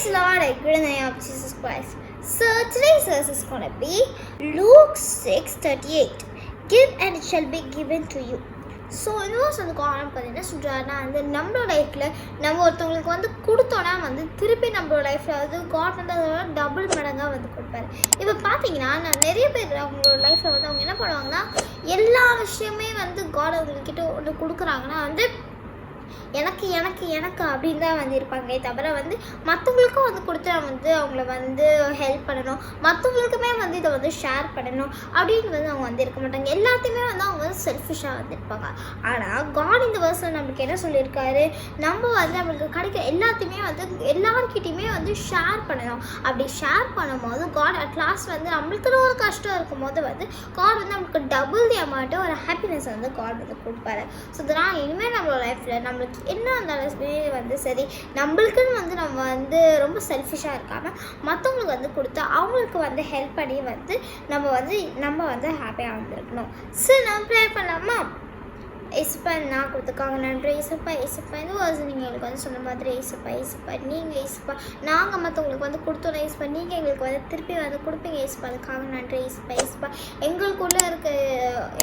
Praise the Lord, I greet in the name of Jesus Christ. So today's verse is going to be Luke 6:38. Give and it shall be given to you. So இந்த வந்து காரணம் பார்த்தீங்கன்னா சொல்கிறாருன்னா வந்து நம்மளோட லைஃப்பில் நம்ம ஒருத்தவங்களுக்கு வந்து கொடுத்தோன்னா வந்து திருப்பி நம்மளோட லைஃப்பில் வந்து காட் வந்து அதோட டபுள் மடங்காக வந்து கொடுப்பாரு இப்போ பார்த்தீங்கன்னா நான் நிறைய பேர் அவங்களோட லைஃப்பில் வந்து அவங்க என்ன பண்ணுவாங்கன்னா எல்லா விஷயமே வந்து காட் அவங்கக்கிட்ட ஒன்று கொடுக்குறாங்கன்னா வந்து எனக்கு எனக்கு எனக்கு அப்படின்னு தான் வந்து இருப்பாங்களே தவிர வந்து மற்றவங்களுக்கும் வந்து கொடுத்து வந்து அவங்கள வந்து ஹெல்ப் பண்ணணும். மற்றவங்களுக்குமே வந்து இதை வந்து ஷேர் பண்ணணும் அப்படின்னு வந்து அவங்க வந்து இருக்க மாட்டாங்க. எல்லாத்தையுமே வந்து அவங்க வந்து செல்ஃபிஷாக வந்து இருப்பாங்க. ஆனால் காட் இந்த வருஷம் நம்மளுக்கு என்ன சொல்லியிருக்காரு? நம்ம வந்து நம்மளுக்கு கிடைக்கிற எல்லாத்தையுமே வந்து எல்லாருக்கிட்டையுமே வந்து ஷேர் பண்ணணும். அப்படி ஷேர் பண்ணும்போது காட் அட் லாஸ்ட் வந்து நம்மளுக்குன்னு ஒரு கஷ்டம் இருக்கும்போது வந்து காட் வந்து நம்மளுக்கு டபுள் தி அமௌண்ட்டு ஒரு ஹாப்பினஸ் வந்து காட் வந்து கொடுப்பாரு. ஸோ இதெல்லாம் இனிமேல் நம்மளோட லைஃப்பில் நம்மளுக்கு என்ன இருந்தாலுமே வந்து சரி. நம்மளுக்குன்னு வந்து நம்ம வந்து ரொம்ப செல்ஃபிஷாக இருக்காமல் மற்றவங்களுக்கு வந்து கொடுத்து அவங்களுக்கு வந்து ஹெல்ப் பண்ணி வந்து நம்ம வந்து நம்ம வந்து ஹாப்பியாக வந்துருக்கணும். சரி நம்ம ப்ளே பண்ணலாமா? இசப்பா நான் கொடுத்துருக்காங்க நன்றி. இசப்பா இசப்பா இந்த வாசம் நீங்கள் எங்களுக்கு வந்து சொன்ன மாதிரி இசப்பா இசப்பா நீங்கள் இசப்பா நாங்கள் மற்றவங்களுக்கு வந்து கொடுத்தோம் இசப்பா நீங்கள் எங்களுக்கு வந்து திருப்பி வந்து கொடுப்பீங்க இசப்பா அதுக்காக நன்றி. இசப்பா இசப்பா எங்களுக்குள்ளே இருக்க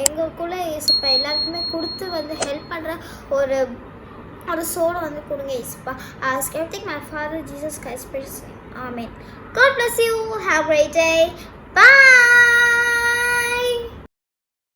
எங்களுக்குள்ளே இசப்பா எல்லாருக்குமே கொடுத்து வந்து ஹெல்ப் பண்ணுற ஒரு ஒரு சோலை வந்து கொடுங்க இசப்பா as everything my father Jesus Christ amen god bless you have right day. Bye.